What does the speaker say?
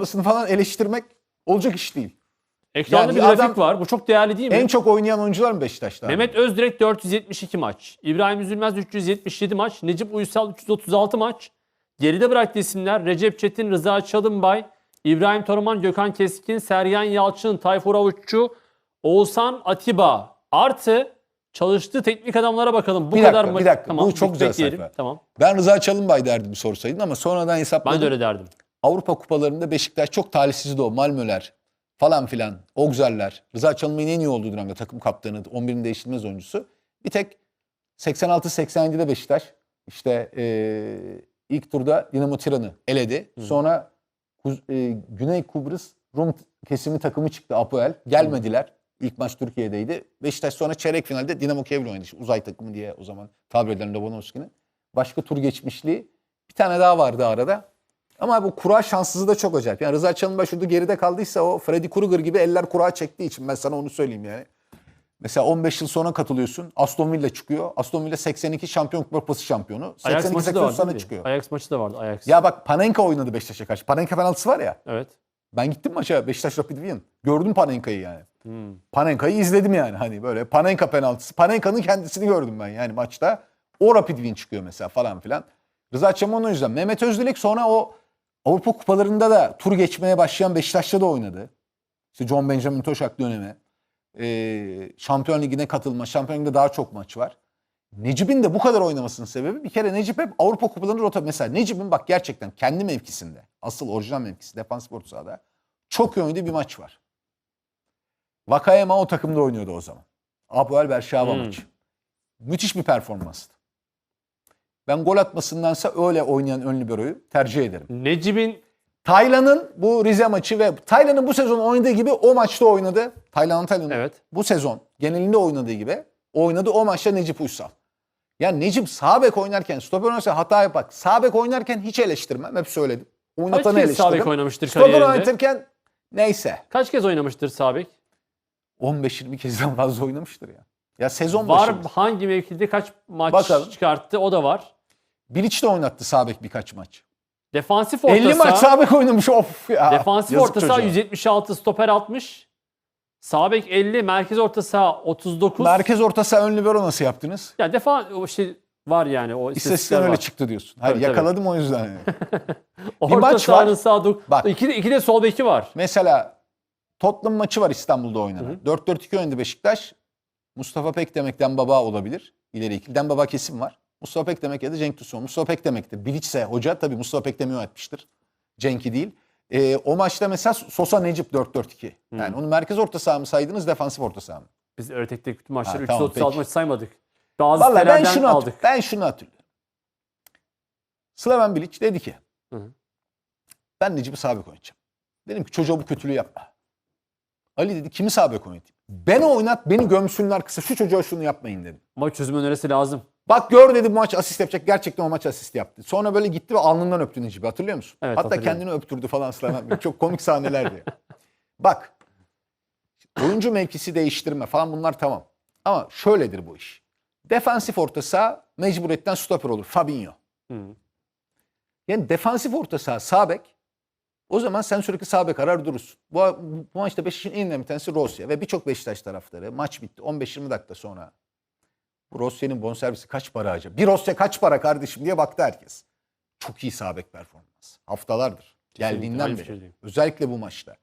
Basını falan eleştirmek olacak iş değil. Ekranda Yani bir grafik adam- var. Bu çok değerli değil mi? En çok oynayan oyuncular mı Beşiktaş'ta? Mehmet Özdirek 472 maç. İbrahim Üzülmez 377 maç. Necip Uysal 336 maç. Geride bıraktığı isimler Recep Çetin, Rıza Çalınbay, İbrahim Toraman, Gökhan Keskin, Sergen Yalçın, Tayfur Avuççu, Oğuzhan Atiba. Artı çalıştığı teknik adamlara bakalım. Bu Bir kadar dakika, mı? bir dakika. Tamam, Bu çok güzel sayfa. Tamam. Ben Rıza Çalınbay derdim sorsaydın ama sonradan hesapladım. Ben de öyle derdim. Avrupa kupalarında Beşiktaş çok talihsizdi o. Malmöler falan filan. Ogzerler. Rıza Çalınbay'ın en iyi olduğu dönemde takım kaptanı. 11'in değişilmez oyuncusu. Bir tek 86-87'de Beşiktaş işte eee, ilk turda Dinamo Tiran'ı eledi. Sonra Kuz- eee, Güney Kıbrıs Rum kesimi takımı çıktı Apoel. Gelmediler. İlk maç Türkiye'deydi. Beşiktaş sonra çeyrek finalde Dinamo Kiev'le oynadı. İşte uzay takımı diye o zaman tabir edilen Lobanovski'nin. Başka tur geçmişliği. Bir tane daha vardı arada. Ama bu kura şanssızı da çok acayip. Yani Rıza Çalınbay şurada geride kaldıysa o Freddy Krueger gibi eller kura çektiği için ben sana onu söyleyeyim yani. Mesela 15 yıl sonra katılıyorsun. Aston Villa çıkıyor. Aston Villa 82 şampiyon kupası şampiyonu. Ajax 82 maçı da 80 vardı. çıkıyor. Ajax maçı da vardı. Ajax. Ya bak Panenka oynadı Beşiktaş'a karşı. Panenka penaltısı var ya. Evet. Ben gittim maça Beşiktaş Rapid Wien. Gördüm Panenka'yı yani. Hmm. Panenka'yı izledim yani. Hani böyle Panenka penaltısı. Panenka'nın kendisini gördüm ben yani maçta. O Rapid Wien çıkıyor mesela falan filan. Rıza Çaman o yüzden. Mehmet Özdilek sonra o Avrupa kupalarında da tur geçmeye başlayan Beşiktaş'ta da oynadı. İşte John Benjamin Toşak dönemi. Ee, Şampiyon Ligi'ne katılma. Şampiyon Ligi'de daha çok maç var. Necip'in de bu kadar oynamasının sebebi bir kere Necip hep Avrupa kupalarını rota. Mesela Necip'in bak gerçekten kendi mevkisinde, asıl orijinal mevkisi defans orta sahada çok iyi oynadığı bir maç var. Vakayema o takımda oynuyordu o zaman. Apoel Berşava Hmm. maçı. Müthiş bir performanstı. Ben gol atmasındansa öyle oynayan ön liberoyu tercih ederim. Necip'in Taylan'ın bu Rize maçı ve Taylan'ın bu sezon oynadığı gibi o maçta oynadı. Taylan Taylan'ın Evet. bu sezon genelinde oynadığı gibi oynadı o maçta Necip Uysal. Yani Necip sağ bek oynarken, stoper oynarken hata yapar. Sağ bek oynarken hiç eleştirmem. Hep söyledim. kaç Oynatanı kez sağ bek eleştiririm. oynamıştır Stoper kariyerinde? oynatırken neyse. Kaç kez oynamıştır sağ bek? 15-20 kezden fazla oynamıştır ya. Ya sezon Var başı. hangi mevkide kaç maç Bakalım. çıkarttı o da var. Bilic de oynattı sağ bek birkaç maç. Defansif orta 50 maç saha, sağ bek oynamış of ya. defansif Yazık orta saha çocuğa. 176, stoper 60. Sağ bek 50, merkez orta saha 39. Merkez orta saha ön libero nasıl yaptınız? ya defa o şey var yani o istatistikler öyle var. çıktı diyorsun. Hayır Tabii, tabii. yakaladım o yüzden. yani. Orta maç sahanın var. sağ dok. Bak. İki de, iki de sol beki var. Mesela Tottenham maçı var İstanbul'da oynanan. 4-4-2 oynadı Beşiktaş. Mustafa Pekdemek Dembaba olabilir. İleri ikili. Dembaba kesim var. Mustafa Pekdemek ya da Cenk Tosun. Mustafa Pekdemek de Bilic'se hoca tabii Mustafa Pekdemek'i yönetmiştir. Cenk'i değil. Ee, o maçta mesela Sosa Necip 4-4-2. Yani onu merkez orta saha mı saydınız defansif orta saha mı? Biz tek bütün maçları Ha, tamam, 336 peki. maç saymadık. Bazı Vallahi ben şunu aldık. hatırlıyorum. Ben şunu hatırlıyorum. Slaven Bilic dedi ki Hı hı. ben Necip'i sağ bek oynayacağım. Dedim ki çocuğa bu kötülüğü yapma. Ali dedi kimi sağ bek oynatayım? Beni oynat beni gömsünler kısa şu çocuğa şunu yapmayın dedim. Maç çözüm önerisi lazım. Bak gör dedi bu maç asist yapacak. Gerçekten o maç asist yaptı. Sonra böyle gitti ve alnından öptü Necip'i hatırlıyor musun? Evet, Hatta kendini öptürdü falan Slaven Bilic. Çok komik sahnelerdi. Bak oyuncu mevkisi değiştirme falan bunlar tamam. Ama şöyledir bu iş. Defansif orta saha mecburiyetten stoper olur. Fabinho. Hı. Yani defansif orta saha sağ bek. O zaman sen sürekli sağ bek arar durursun. Bu, bu maçta Beşiktaş'ın en önemli tanesi Rosya ve birçok Beşiktaş taraftarı maç bitti 15-20 dakika sonra. Bu Rosya'nın bonservisi kaç para acaba? Bir Rosya kaç para kardeşim diye baktı herkes. Çok iyi sağ bek performans. Haftalardır. Geldiğinden beri. Özellikle bu maçta.